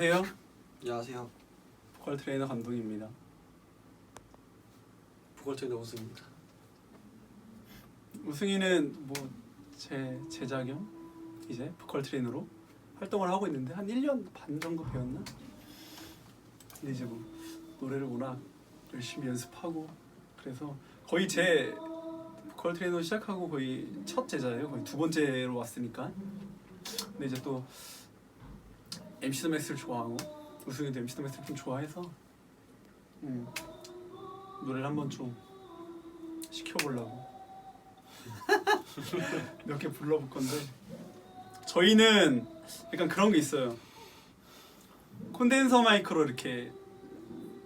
안녕하세요. 안녕하세요. 보컬 트레이너 감독입니다. 보컬 트레이너 우승입니다. 우승이는 뭐 제 제자 겸 이제 보컬 트레이너로 활동을 하고 있는데 한 1년 반 정도 배웠나? 근데 이제 뭐 노래를 워낙 열심히 연습하고 그래서 거의 제 보컬 트레이너 시작하고 거의 첫 제자예요. 거의 두 번째로 왔으니까. 근데 이제 또 MC 더 맥스를 좋아하고 우승이도 MC 더 맥스를 좀 좋아해서 음, 노래를 한번 좀 시켜보려고 몇 개 불러볼 건데 저희는 약간 그런 게 있어요. 콘덴서 마이크로 이렇게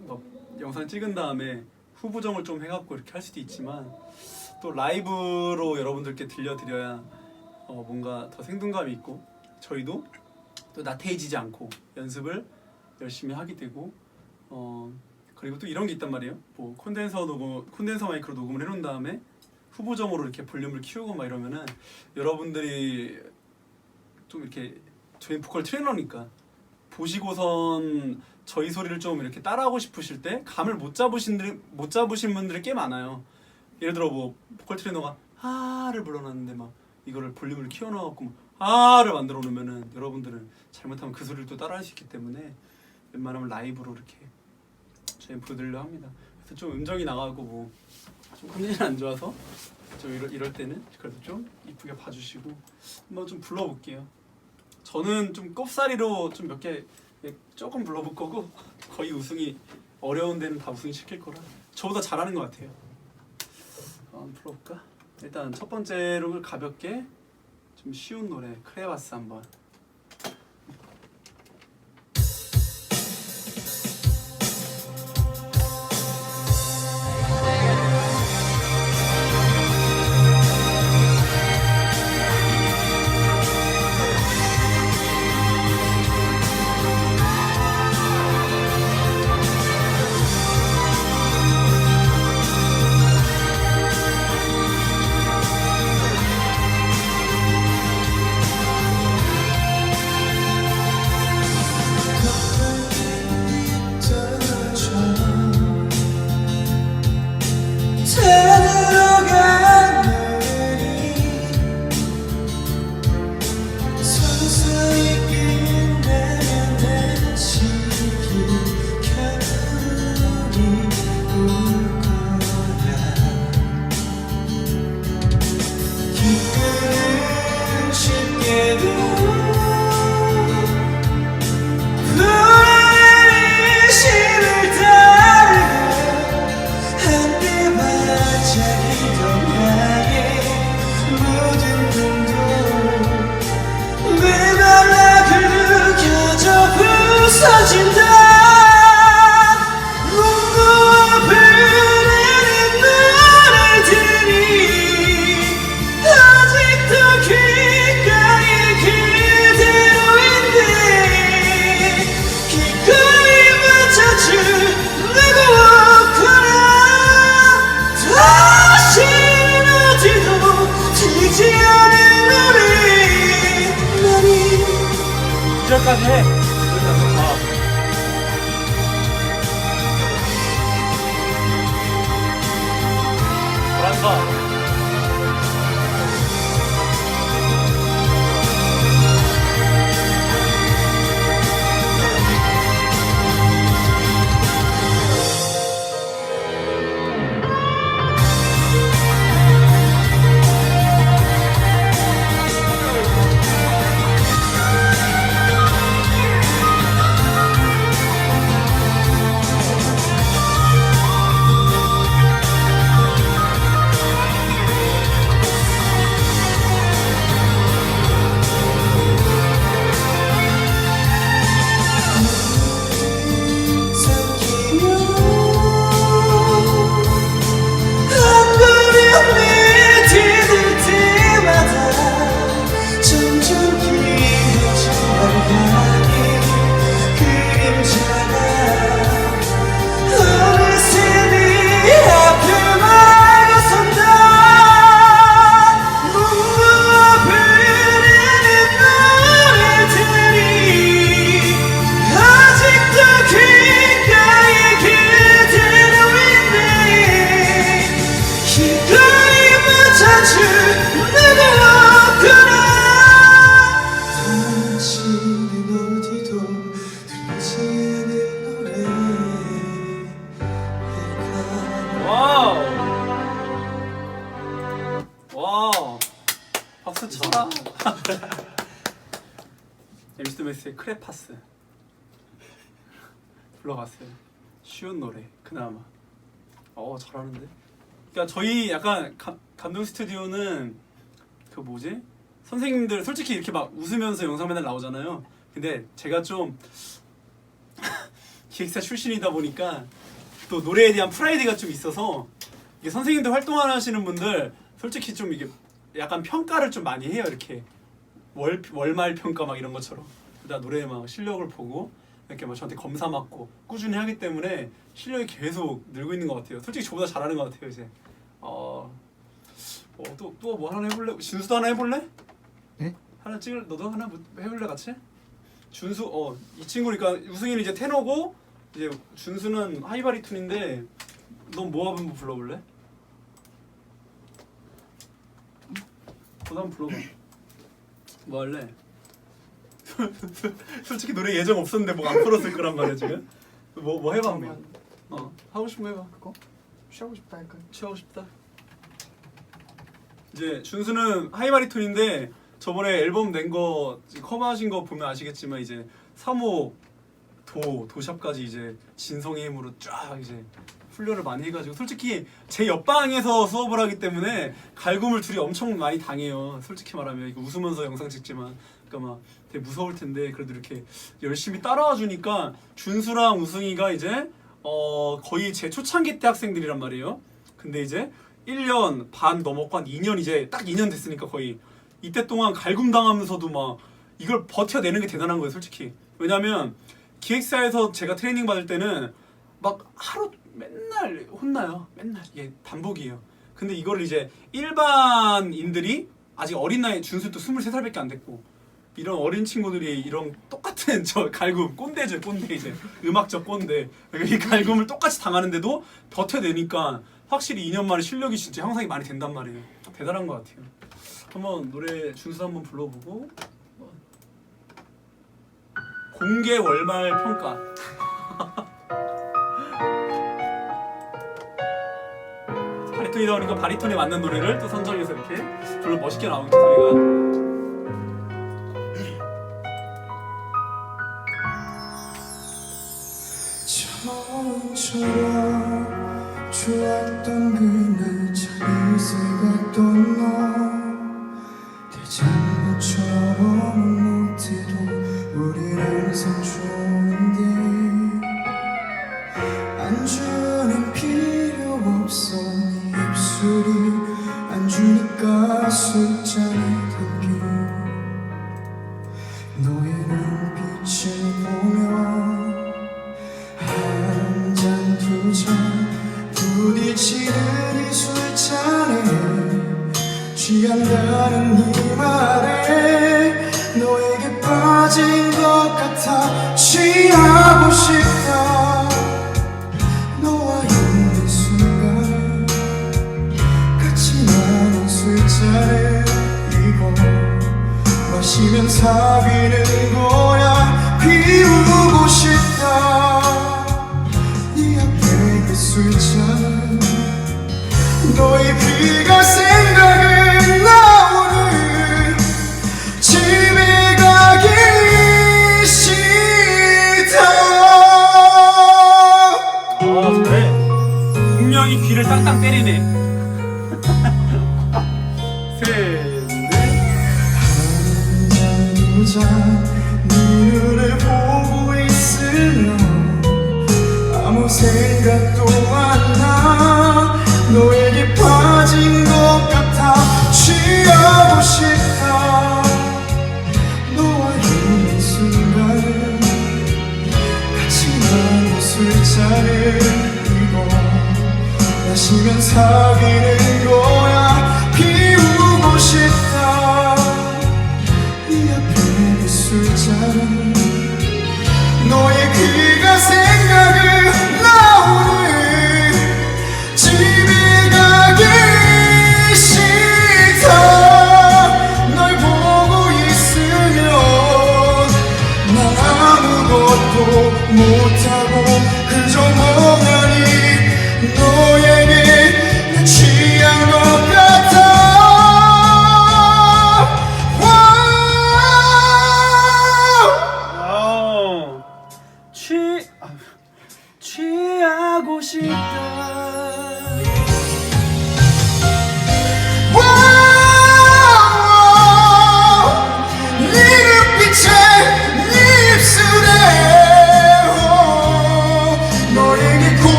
뭐 영상 찍은 다음에 후보정을 좀 해갖고 이렇게 할 수도 있지만 또 라이브로 여러분들께 들려드려야 어 뭔가 더 생동감이 있고 저희도 또 나태해지지 않고 연습을 열심히 하게 되고 어 그리고 또 이런 게 있단 말이에요. 뭐 콘덴서 녹음 콘덴서 마이크로 녹음을 해놓은 다음에 후보정으로 이렇게 볼륨을 키우고 막 이러면은 여러분들이 좀 이렇게 저희 보컬 트레이너니까 보시고선 저희 소리를 좀 이렇게 따라하고 싶으실 때 감을 못 잡으신 들- 못 잡으신 분들이 꽤 많아요. 예를 들어 뭐 보컬 트레이너가 하를 불러놨는데 막 이거를 볼륨을 키워놔갖고 막 하를 만들어 놓으면은 여러분들은 잘못하면 그 소리를 또 따라할 수 있기 때문에 웬만하면 라이브로 이렇게 저희 보여드리려 합니다. 그래서 좀 음정이 나가고 뭐 좀 컨디션 안 좋아서 좀 이럴, 이럴 때는 그래도 좀 이쁘게 봐주시고 한번 좀 불러볼게요. 저는 좀 꼽사리로 좀 몇 개 조금 불러볼 거고 거의 우승이 어려운 데는 다 우승이 시킬 거라 저보다 잘하는 것 같아요. 어, 한번 불러볼까? 일단 첫 번째로 가볍게 좀 쉬운 노래 크레바스 한번. 이절 불러봤어요. 쉬운 노래 그나마. 어 잘하는데. 그러니까 저희 약간 가, 감독 스튜디오는 그 뭐지 선생님들 솔직히 이렇게 막 웃으면서 영상 맨날 나오잖아요. 근데 제가 좀 기획사 출신이다 보니까 또 노래에 대한 프라이드가 좀 있어서 이게 선생님들 활동하시는 분들 솔직히 좀 이게 약간 평가를 좀 많이 해요 이렇게 월 월말 평가 막 이런 것처럼 나 노래 막 실력을 보고 이렇게 막 저한테 검사 맞고 꾸준히 하기 때문에 실력이 계속 늘고 있는 것 같아요. 솔직히 저보다 잘하는 것 같아요 이제. 어또또 뭐 하나 해볼래? 진수도 하나 해볼래? 네? 하나 찍을 너도 하나 뭐 해볼래 같이? 준수 어 이 친구니까 우승이는 이제 테너고 이제 준수는 하이바리톤인데 넌뭐 한번 불러볼래? 너도 한번 불러봐. 뭐 할래? 솔직히 노래 예정 없었는데 뭐 안 풀었을 거란 말이야 지금. 뭐 뭐 해봐 한번. 어 하고 싶은 거 해봐. 그거? 쉬고 싶다 할까? 취하고 싶다. 이제 준수는 하이바리톤인데 저번에 앨범 낸 거 커버하신 거 보면 아시겠지만 이제 3호 도 도샵까지 이제 진성의 힘으로 쫙 이제 훈련을 많이 해가지고 솔직히 제 옆방에서 수업을 하기 때문에 갈굼을 둘이 엄청 많이 당해요. 솔직히 말하면 이거 웃으면서 영상 찍지만 그러니까 막 되게 무서울 텐데 그래도 이렇게 열심히 따라와 주니까 준수랑 우승이가 이제 어 거의 제 초창기 때 학생들이란 말이에요. 근데 이제 1년 반 넘었고 한 2년 이제 딱 2년 됐으니까 거의 이때 동안 갈굼 당하면서도 막 이걸 버텨내는 게 대단한 거예요, 솔직히. 왜냐면 기획사에서 제가 트레이닝 받을 때는 막 하루 맨날 혼나요. 맨날 이게 반복이에요. 근데 이거를 이제 일반인들이 아직 어린 나이 준수도 23살밖에 안 됐고 이런 어린 친구들이 이런 똑같은 저 갈굼 꼰대죠 꼰대 이제. 음악적 꼰대. 이 갈굼을 똑같이 당하는데도 버텨내니까 확실히 2년 만에 실력이 진짜 향상이 많이 된단 말이에요. 대단한 것 같아요. 한번 노래 준수 한번 불러보고. 공개 월말 평가. 바리톤이다 보니까 바리톤에 맞는 노래를 또 선정해서 이렇게 불러 멋있게 나오는 소리가 처음처럼 좋았던 그날 참 이슬 같던 이거 마시면 사귀는 거야. 비우고 싶다. 네 앞에 그 술잔. 너의 귀가 생각은 나오는 집에 가기 싫다. 아 잘해 분명히 귀를 땅땅 때리네 눈을 보고 있으면 아무 생각도 안 나. 너에게 빠진 것 같아 취하고 싶다 너와 있는 순간 같이 나눈 술잔을 이고 마시면 사귀는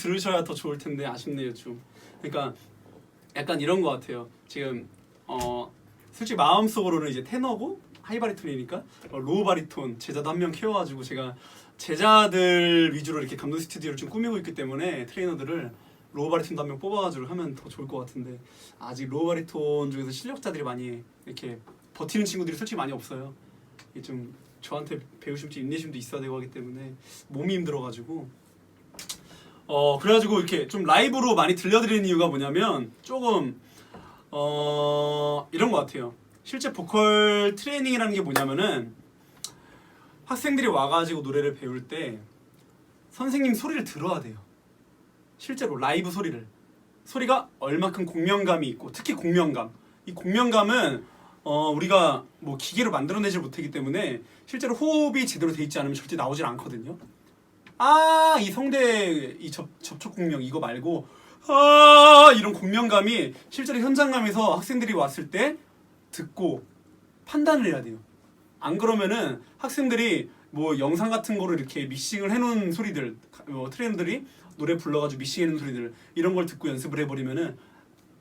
들으셔야 더 좋을 텐데 아쉽네요, 좀. 그러니까 약간 이런 것 같아요. 지금 어 솔직히 마음속으로는 이제 테너고 하이바리톤이니까 어, 로우 바리톤 제자도 한 명 키워가지고 제가 제자들 위주로 이렇게 감독 스튜디오를 좀 꾸미고 있기 때문에 트레이너들을 로우 바리톤도 한 명 뽑아가지고 하면 더 좋을 것 같은데 아직 로우 바리톤 중에서 실력자들이 많이 이렇게 버티는 친구들이 솔직히 많이 없어요. 이게 좀 저한테 배우심도 인내심도 있어야 되고 하기 때문에 몸이 힘들어가지고 어 그래가지고 이렇게 좀 라이브로 많이 들려드리는 이유가 뭐냐면 조금 어 이런 것 같아요. 실제 보컬 트레이닝이라는 게 뭐냐면은 학생들이 와가지고 노래를 배울 때 선생님 소리를 들어야 돼요. 실제로 라이브 소리를 소리가 얼마큼 공명감이 있고 특히 공명감 이 공명감은 어 우리가 뭐 기계로 만들어내지 못하기 때문에 실제로 호흡이 제대로 돼 있지 않으면 절대 나오질 않거든요. 아 이 성대 이 접, 접촉 공명 이거 말고 아 이런 공명감이 실제로 현장감에서 학생들이 왔을 때 듣고 판단을 해야 돼요. 안 그러면은 학생들이 뭐 영상 같은 거를 이렇게 믹싱을 해놓은 소리들 뭐 트레이너들이 노래 불러가지고 믹싱해놓은 소리들 이런 걸 듣고 연습을 해버리면은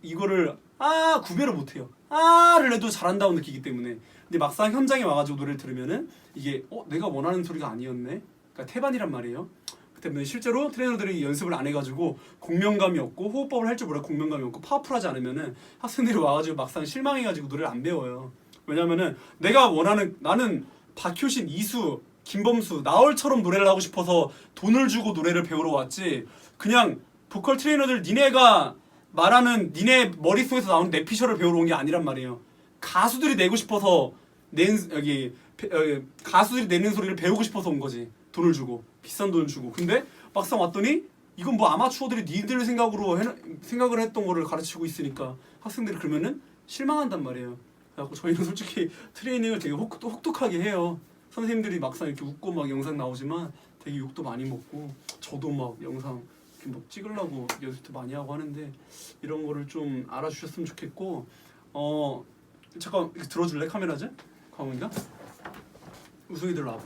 이거를 아 구별을 못해요. 아를 해도 잘한다고 느끼기 때문에 근데 막상 현장에 와가지고 노래를 들으면은 이게 어 내가 원하는 소리가 아니었네. 그러니까 태반이란 말이에요. 그 때문에 실제로 트레이너들이 연습을 안 해가지고 공명감이 없고 호흡법을 할 줄 몰라 공명감이 없고 파워풀하지 않으면은 학생들이 와가지고 막상 실망해가지고 노래를 안 배워요. 왜냐면은 내가 원하는 나는 박효신, 이수, 김범수, 나얼처럼 노래를 하고 싶어서 돈을 주고 노래를 배우러 왔지. 그냥 보컬 트레이너들 니네가 말하는 니네 머릿속에서 나오는 내피셜을 배우러 온 게 아니란 말이에요. 가수들이 내고 싶어서 낸 여기 배- 여기 가수들이 내는 소리를 배우고 싶어서 온 거지. 돈을 주고 비싼 돈을 주고. 근데 막상 왔더니 이건 뭐 아마추어들이 니들 생각으로 해, 생각을 했던 거를 가르치고 있으니까 학생들이 그러면은 실망한단 말이에요. 그래갖고 저희는 솔직히 트레이닝을 되게 혹, 혹독하게 해요. 선생님들이 막상 이렇게 웃고 막 영상 나오지만 되게 욕도 많이 먹고 저도 막 영상 이렇게 막 찍으려고 연습도 많이 하고 하는데 이런 거를 좀 알아주셨으면 좋겠고 어 잠깐 들어줄래 카메라지? 광훈이가 우승이들 나와.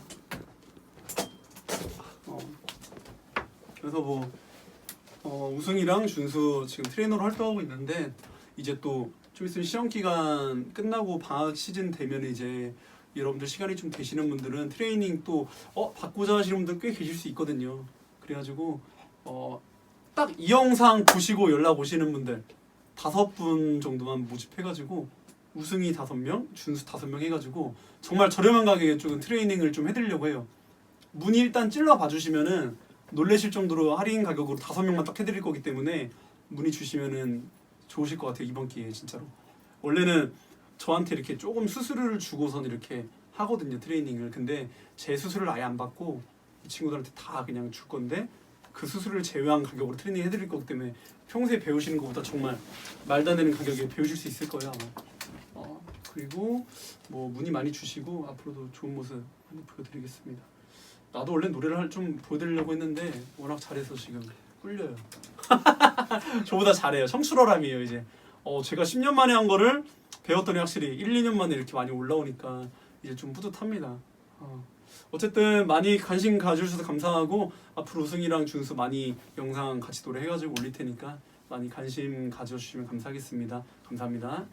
어 그래서 뭐 어, 우승이랑 준수 지금 트레이너로 활동하고 있는데 이제 또 좀 있으면 시험 기간 끝나고 방학 시즌 되면 이제 여러분들 시간이 좀 되시는 분들은 트레이닝 또 어 받고자 하시는 분들 꽤 계실 수 있거든요. 그래가지고 어 딱 이 영상 보시고 연락 오시는 분들 다섯 분 정도만 모집해가지고 우승이 다섯 명, 준수 다섯 명 해가지고 정말 저렴한 가격에 조금 트레이닝을 좀 해드리려고 해요. 문의 일단 찔러 봐주시면은 놀라실 정도로 할인 가격으로 다섯 명만 딱 해드릴 거기 때문에 문의 주시면은 좋으실 것 같아요 이번 기회에 진짜로. 원래는 저한테 이렇게 조금 수수료를 주고선 이렇게 하거든요 트레이닝을. 근데 제 수수료를 아예 안 받고 이 친구들한테 다 그냥 줄 건데 그 수수료를 제외한 가격으로 트레이닝 해드릴 거기 때문에 평소에 배우시는 것보다 정말 말도 안 되는 가격에 배우실 수 있을 거예요 아마. 어, 그리고 뭐 문의 많이 주시고 앞으로도 좋은 모습 많이 보여드리겠습니다. 나도 원래 노래를 할- 좀 보여드리려고 했는데 워낙 잘해서 지금 꿀려요. 저보다 잘해요. 청출어람이에요 이제. 어 제가 10년 만에 한 거를 배웠더니 확실히 1, 2년 만에 이렇게 많이 올라오니까 이제 좀 뿌듯합니다. 어. 어쨌든 많이 관심 가져주셔서 감사하고 앞으로 우승이랑 준수 많이 영상 같이 노래 해가지고 올릴 테니까 많이 관심 가져주시면 감사하겠습니다. 감사합니다.